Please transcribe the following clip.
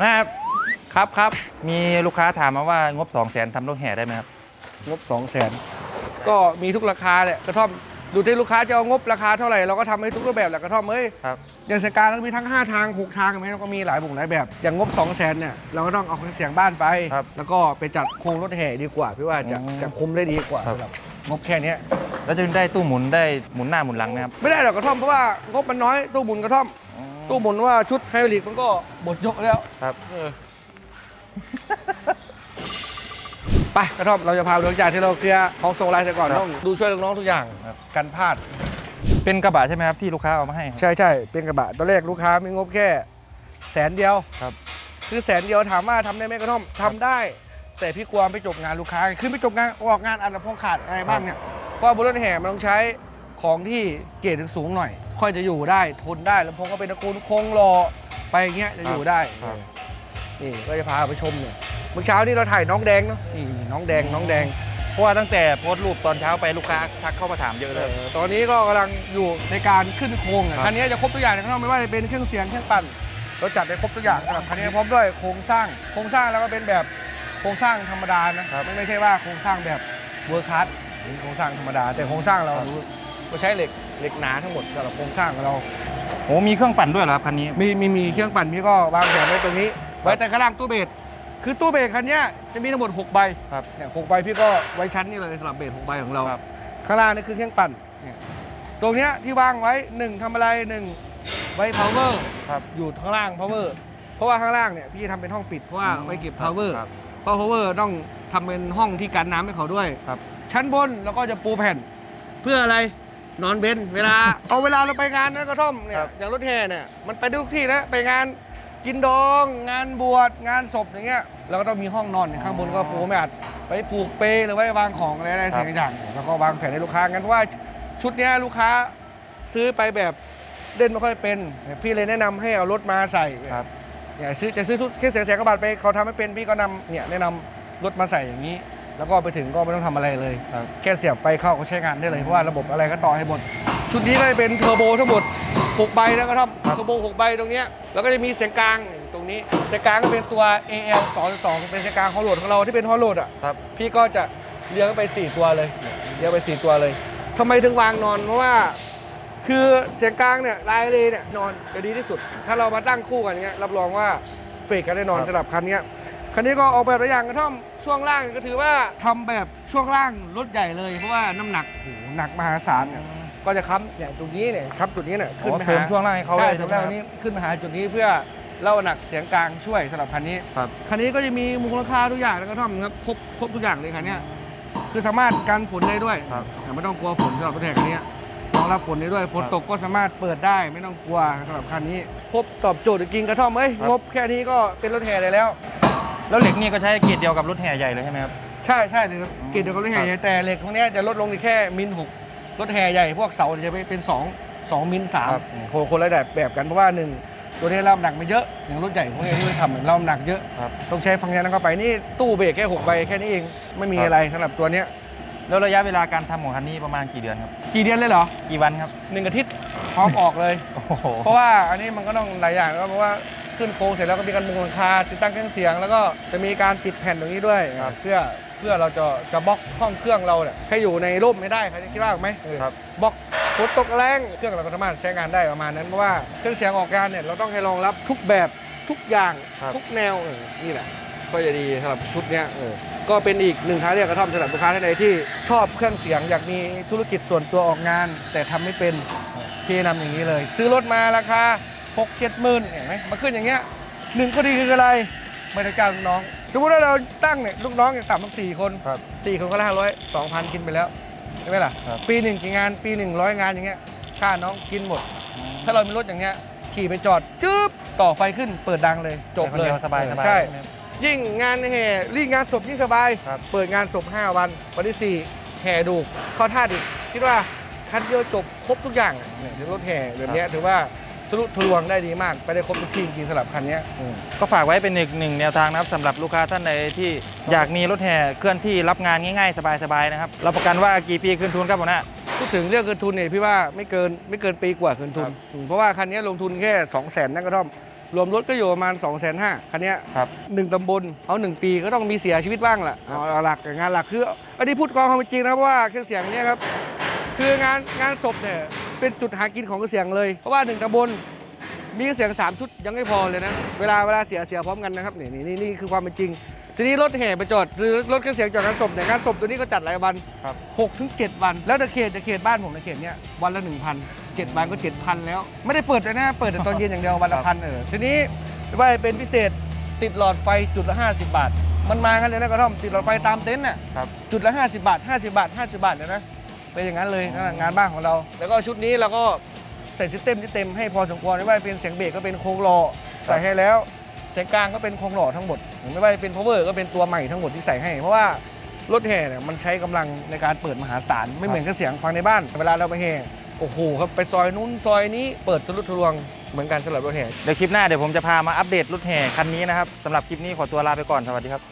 นะครับครับครับมีลูกค้าถามมาว่างบ 2 0 0แสนทำรถแห่ได้ไหมครับ งบ2 0 0แสนก็มีทุกราคาแหละกระท่อมดูที่ลูกค้าจะเอางบราคาเท่าไหร่เราก็ทำให้ทุกรูปแบบแหละกระท่อมเอ้ยครับ อย่างสการก็มีทั้ง 5 ทาง 6 ทางไหมก็มีหลายบุ่งหลายแบบ อย่างงบ 2 0 0แสนเนี่ยเราก็ต้องเอาเครื่องเสียงบ้านไป ครับแล้วก็ไปจัดโครงรถแห่ดีกว่าพี่ว่าจะอืมจะคุ้มได้ดีกว่าครับ สำหรับงบแค่เนี้ยแล้วจะได้ตู้หมุนได้หมุนหน้าหมุนหลังไหมครับ ไม่ได้หรอกกระท่อมเพราะว่างบมันน้อยตู้หมุนกระท่อม ตู้หมุนว่าชุดไฮดรอลิกมันก็หมดยกแล้วครับเออ ไปกระท่อมเราจะพาไปดูจากที่เราเคลียร์ของส่งไลน์เสร็จก่อนครับ ต้องดูช่วยน้องๆทุกอย่างครับกันพลาด เป็นกระบะใช่ไหมครับที่ลูกค้าเอามาให้ครับ ใช่ใช่เป็นกระบะตอนแรกลูกค้ามีงบแค่แสนเดียวครับคือแสนเดียวถามว่าทำได้ไหมกระท่อมทำได้ แต่พี่กลัวไปจบงานลูกค้าขึ้นไปจบงานออกงานอันละพงขาดอะไรบ้างเนี่ยเพราะว่าบนรถแห่มันต้องใช้ ของที่เกรดสูงหน่อย ค่อยจะอยู่ได้ทนได้แล้วพงก็เป็นตระกูลโคงรอไปอย่างเงี้ยจะอยู่ได้ครับนี่ก็จะพาไปชมเนี่ยเมื่อเช้านี่เราถ่ายน้องแดงเนาะนี่น้องแดงน้องแดง เพราะว่าตั้งแต่โพสต์รูปตอนเช้าไปลูกค้าทักเข้ามาถามเยอะเลยเออตอนนี้ก็กำลังอยู่ในการขึ้นโครงอะครับ คันนี้จะครบทุกอย่างนะครับไม่ว่าจะเป็นเครื่องเสียงเครื่องปั่นเราจัดได้ครบทุกอย่างสำหรับคันนี้พร้อมด้วยโครงสร้างโครงสร้างแล้วก็เป็นแบบโครงสร้างธรรมดานะไม่ไม่ใช่ว่าโครงสร้างแบบเวอร์คัสหรือโครงสร้างธรรมดา แต่โครงสร้างเรา เราใช้เหล็กเหล็กหนาทั้งหมดสำหรับโครงสร้างของเรา โอ้มีเครื่องปั่นด้วยเหรอครับคันนี้ มีมีมีเครื่องปั่นพี่ก็วางแผนไว้ตรงนี้ ไว้แต่ข้างล่างตู้เบสคือตู้เบสคันเนี้ยจะมีทั้งหมด6ใบครับ เนี่ยหกใบพี่ก็ไว้ชั้นนี่เลยสำหรับเบสหกใบของเราครับ ข้างล่างนี่คือเครื่องปั่นเนี่ยตรงเนี้ยที่วางไว้หนึ่งทำอะไรหนึ่งไว้ power ครับ อยู่ข้างล่าง power เพราะว่าข้างล่างเนี่ยพี่ทำเป็นห้องปิดเพราะว่าไว้เก็บ power ครับ เพราะ power ต้องทำเป็นห้องที่กันน้ำให้เขาด้วย ครับ ชั้นบนแล้วก็จะปูแผ่น เพื่ออะไร นอนเบนเวลา เอาเวลาเราไปงานนะกระท่อมเนี่คยรับ อย่างรถแห่เนี่ยมันไปได้ทุกที่นะไปงานกินดอง งานบวชงานศพอย่างเงี้ยเราก็ต้องมีห้องนอนเนี่ยข้างบนก็ปูไม่อาจไปผูกเปลหรือไว้วางของอะไรอะไรครับสิ่งอย่างแล้วก็วางแผนให้ลูกค้างั้นเพราะว่าชุดเนี้ยลูกค้าซื้อไปแบบเล่นไม่ค่อยเป็นพี่เลยแนะนำให้เอารถมาใส่ ครับเนี่ยซื้อจะซื้อชุดแค่เสียงแสนกว่าบาทไปเขาทำไม่เป็นพี่ก็นำเนี่ยแนะนำรถมาใส่อย่างนี้ แล้วก็ไปถึงก็ไม่ต้องทำอะไรเลย ครับ แค่เสียบไฟเข้าก็ใช้งานได้เลย เพราะว่าระบบอะไรก็ต่อให้หมด ชุดนี้ก็จะเป็นเทอร์โบทั้งหมด6ใบนะครับครับเทอร์โบ6ใบตรงเนี้ยแล้วก็จะมีเสียงกลางตรงนี้ เสียงกลางก็เป็นตัว AL 2 2เป็นเสียงกลางฮอลโหลดของเราที่เป็นฮอลโหลดอะ ครับ พี่ก็จะเลี้ยงไป 4 ตัวเลยเลี้ยงไป 4 ตัวเลยทำไมถึงวางนอนเพราะว่า คือเสียงกลางเนี่ยลายเลยเนี่ยนอนจะดีที่สุด ถ้าเรามาตั้งคู่กันอย่างเงี้ยรับรองว่าเฟกกันแน่นอนครับ สำหรับคันเนี้ย คันนี้ก็ออกแบบตัวอย่างกระท่อมช่วงล่างก็ถือว่าทำแบบช่วงล่างรถใหญ่เลยเพราะว่าน้ำหนักโอ้โหหนักมหาศาลเนี่ยก็จะค้ำอย่างตรงนี้เนี่ยค้ำจุดนี้เนี่ยขึ้นอ๋อมาเสริมหาช่วงล่างให้เขาใช่ด้วยเสริมใช่ล่างไหมนี้ขึ้นมาหาจุดนี้เพื่อเล่าหนักเสียงกลางช่วยสำหรับคันนี้ ครับ คันนี้ก็จะมีมูลค่าทุกอย่างแล้วก็ท่อมนะครับครบครบทุกอย่างเลยคันเนี้ยคือสามารถกันฝนได้ด้วยครับแต่ไม่ต้องกลัวฝนสำหรับรถแห่คันเนี้ยรองรับฝนได้ด้วยฝนครับตกก็สามารถเปิดได้ไม่ต้องกลัวสำหรับคันนี้ ครบตอบโจทย์จริงๆกระท่อมเอ้ยครับ งบแค่นี้ก็เป็นรถแห่ได้แล้ว แล้วเหล็กนี่ก็ใช้เกรดเดียวกับรถแห่ใหญ่เลยใช่ไหมครับ ใช่ใช่เดี๋ยวเกรดเดียวกับรถแห่ใหญ่แต่เหล็กพวกเนี้ยจะลดลงอีกแค่มิลหกรถแห่ใหญ่พวกเสาจะไปเป็นสองสองมิลสามครับคนคนละแบบแบบกันเพราะว่าหนึ่งตัวนี้รับน้ำหนักไม่เยอะอย่างรถใหญ่พวกนี้ที่ไปทำเหมือนรับน้ำหนักเยอะ ครับ ต้องใช้ฟังก์ชันนั้นเข้าไปนี่ตู้เบรกแค่หกใบแค่นี้เองไม่มีครับอะไรสำหรับตัวเนี้ยแล้วระยะเวลาการทำของคันนี้ประมาณกี่เดือนครับ กี่เดือนเลยเหรอกี่วันครับ หนึ่งอาทิตย์พร้อมออกเลย โอ้โห เพราะว่าอันนี้มันก็ต้องหลายอย่างก็เพราะว่า ขึ้นโครงเสร็จแล้วก็มีการมุงหลังคาติดตั้งเครื่องเสียง แล้วก็จะมีการปิดแผ่นตรงนี้ด้วยเพื่อเพื่อเราจะจะบล็อกห้องเครื่องเราเนี่ยให้อยู่ในร่มไม่ได้ใครจะคิดว่าไหมเออครับบล็อกฝนตกแรงเครื่องเราก็สามารถใช้งานได้ประมาณนั้นเพราะว่าเครื่องเสียงออกงานเนี่ยเราต้องให้รองรับทุกแบบทุกอย่างครับทุกแนวเออนี่แหละก็จะดีสำหรับชุดเนี้ยเออก็เป็นอีกหนึ่งทางเลือกกระท่อมสำหรับลูกค้าท่านใดที่ชอบเครื่องเสียงอยากมีธุรกิจส่วนตัวออกงาน แต่ทำไม่เป็นพี่นำอย่างนี้เลย ซื้อรถมาราคา 6 7หมื่นเห็นไหมมาขึ้นอย่างเงี้ยหนึ่งข้อดีคืออะไรไม่ได้จ้างลูกน้อง สมมติว่าเราตั้งเนี่ยลูกน้องอย่างต่ำต้องสี่คนครับ สี่คนก็ละห้าร้อยสองพันกินไปแล้วใช่ไหมล่ะ ครับ ปีหนึ่งกี่งานปีหนึ่งร้อยงานอย่างเงี้ยค่าน้องกินหมด ถ้าเรามีรถอย่างเงี้ยขี่ไปจอดจึ๊บต่อไฟขึ้นเปิดดังเลยจบคนเลยดีวสบายสบายใช่ ไหมครับยิ่งงานแห่รีดงานศพยิ่งสบาย ครับ เปิดงานศพ 5 วัน วันที่ 4 แห่ดูกเข้าท่าดิคิดว่าคันเดียวจบครบทุกอย่างอะเนี่ยรถแห่แบบเนี้ยถือว่า ทะลุทะลวงได้ดีมาก ไปได้ครบทุกที่จริงๆสำหรับคันเนี้ยอืม ก็ฝากไว้เป็นหนึ่งหนึ่งแนวทางนะครับสำหรับลูกค้าท่านใดที่อยากมีรถแห่เคลื่อนที่รับงานง่ายๆ สบายๆนะครับรับประกันว่ากี่ปีคืนทุนครับผมนะ พูดถึงเรื่องเกินทุนเนี่ยพี่ว่าไม่เกินไม่เกินปีกว่าเกินทุนครับ อืมเพราะว่าคันเนี้ยลงทุนแค่ 2 0 0 0 0นนั่นก็ท่อม รวมรถก็อยู่ประมาณ 2 5 0 0 0 0คันเนี้ยครับ หนึ่งตำบลเอาหนึ่งปีก็ต้องมีเสียชีวิตบ้างแหละครับ เอาหลักงานหลักคืออันนี้พูดกองความเป็นจริงนะเพราะว่าเครื่องเสียงเนี้ยครับคืองานงานศพเนี่ย เป็นจุดหากินของเครื่องเสียงเลย เพราะว่าหนึ่งตำบลมีเครื่องเสียงสามชุดยังไม่พอเลยนะ เวลาเวลาเสียเสียพร้อมกันนะครับนี่นี่นี่นี่คือความเป็นจริง ทีนี้รถแห่ไปจอดหรือรถเครื่องเสียงจอดงานศพแต่ยงานศพตัวนี้ก็จัดหลายวันครับหกถึงเจ็ดวัน แล้วแต่เขตแต่เขตบ้านผมในเขตเนี้ยวันละหนึ่งพันเจ็ดวันก็เจ็ดพันแล้ว ไม่ได้เปิดเลยนะเปิดแต่ตอนเย็นอย่างเดียววันละพันเออทีนี้ว่าเป็นพิเศษติดหลอดไฟจุดละ50บาท มันมากันเลยนะกระท่อมติดหลอดไฟตามเต็นท์น่ะครับจุดละ50บาท50บาท50บาทเลยนะ เป็นอย่างนั้นเลยนะงานบ้านของเรา แล้วก็ชุดนี้เราก็ใส่ซิสเต็มที่เต็มให้พอสมควรไม่ว่าเป็นเสียงเบรกก็เป็นโครงหล่อใส่ให้แล้วเสียงกลางก็เป็นโครงหล่อทั้งหมดไม่ว่าเป็น power ก็เป็นตัวใหม่ทั้งหมดที่ใส่ให้ เพราะว่ารถแห่เนี่ยมันใช้กำลังในการเปิดมหาศาลไม่เหมือนกับเสียงฟังในบ้านเวลาเราไปแห่โอ้โหครับไปซอยนู้นซอยนี้เปิดทะลุทะลวงเหมือนกันสำหรับรถแห่เดี๋ยวคลิปหน้าเดี๋ยวผมจะพามาอัปเดตรถแห่คันนี้นะครับสำหรับคลิปนี้ขอตัวลาไปก่อนสวัสดีครับ